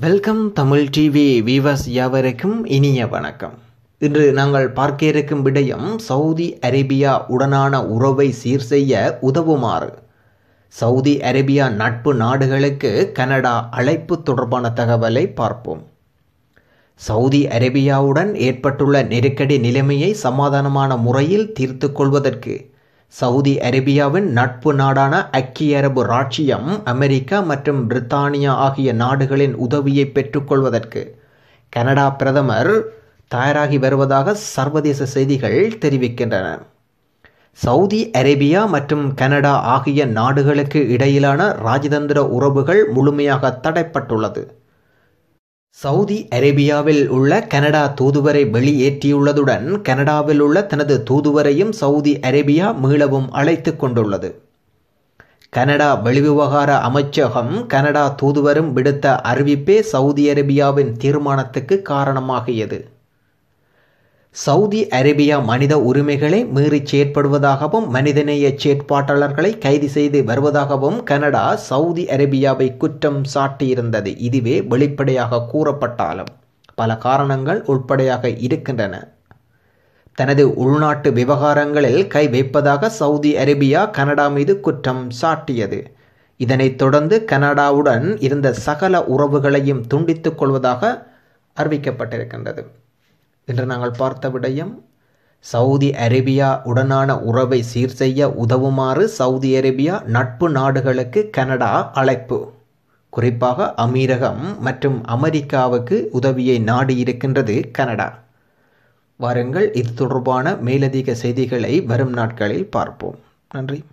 Welcome Tamil TV viewers யாவருக்கும் இனிய வணக்கம். இன்று நாங்கள் பார்க்க இருக்கும் விடயம் சவுதி அரேபியா உடனான உறவை சீர் செய்ய உதவுமாறு. சவுதி அரேபியா நட்பு நாடுகளுக்கு கனடா அழைப்பு தொடர்பான தகவலை பார்ப்போம். சவுதி அரேபியாவுடன் ஏற்பட்டுள்ள நெருக்கடி நிலைமையை சமாதானமான முறையில் தீர்த்து கொள்வதற்கு சவுதி அரேபியாவின் நட்பு நாடான ஐக்கிய அரபு ராச்சியம் அமெரிக்கா மற்றும் பிரித்தானியா ஆகிய நாடுகளின் உதவியை பெற்றுக்கொள்வதற்கு கனடா பிரதமர் தயாராகி வருவதாக சர்வதேச செய்திகள் தெரிவிக்கின்றன. சவுதி அரேபியா மற்றும் கனடா ஆகிய நாடுகளுக்கு இடையிலான ராஜதந்திர உறவுகள் முழுமையாக தடைப்பட்டுள்ளது. சவுதி அரேபியாவில் உள்ள கனடா தூதுவரை வெளியேற்றியுள்ளதுடன் கனடாவில் உள்ள தனது தூதுவரையும் சவுதி அரேபியா மீளவும் அழைத்து கொண்டுள்ளது. கனடா வெளிவிவகார அமைச்சகம் கனடா தூதுவரும் விடுத்த அறிவிப்பே சவுதி அரேபியாவின் தீர்மானத்துக்கு காரணமாகியது. சவுதி அரேபியா மனித உரிமைகளை மீறி செயற்படுவதாகவும் மனிதநேய செயற்பாட்டாளர்களை கைது செய்து வருவதாகவும் கனடா சவுதி அரேபியாவை குற்றம் சாட்டியிருந்தது. இதுவே வெளிப்படையாக கூறப்பட்டாலும் பல காரணங்கள் உட்படையாக இருக்கின்றன. தனது உள்நாட்டு விவகாரங்களில் கை வைப்பதாக சவுதி அரேபியா கனடா மீது குற்றம் சாட்டியது. இதனைத் தொடர்ந்து கனடாவுடன் இருந்த சகல உறவுகளையும் துண்டித்துக் கொள்வதாக அறிவிக்கப்பட்டிருக்கின்றது. என்று நாங்கள் பார்த்த விடயம் சவுதி அரேபியா உடனான உறவை சீர் செய்ய உதவுமாறு சவுதி அரேபியா நட்பு நாடுகளுக்கு கனடா அழைப்பு. குறிப்பாக அமீரகம் மற்றும் அமெரிக்காவுக்கு உதவியை நாடி இருக்கின்றது கனடா. வாருங்கள் இது தொடர்பான மேலதிக செய்திகளை வரும் நாட்களில் பார்ப்போம். நன்றி.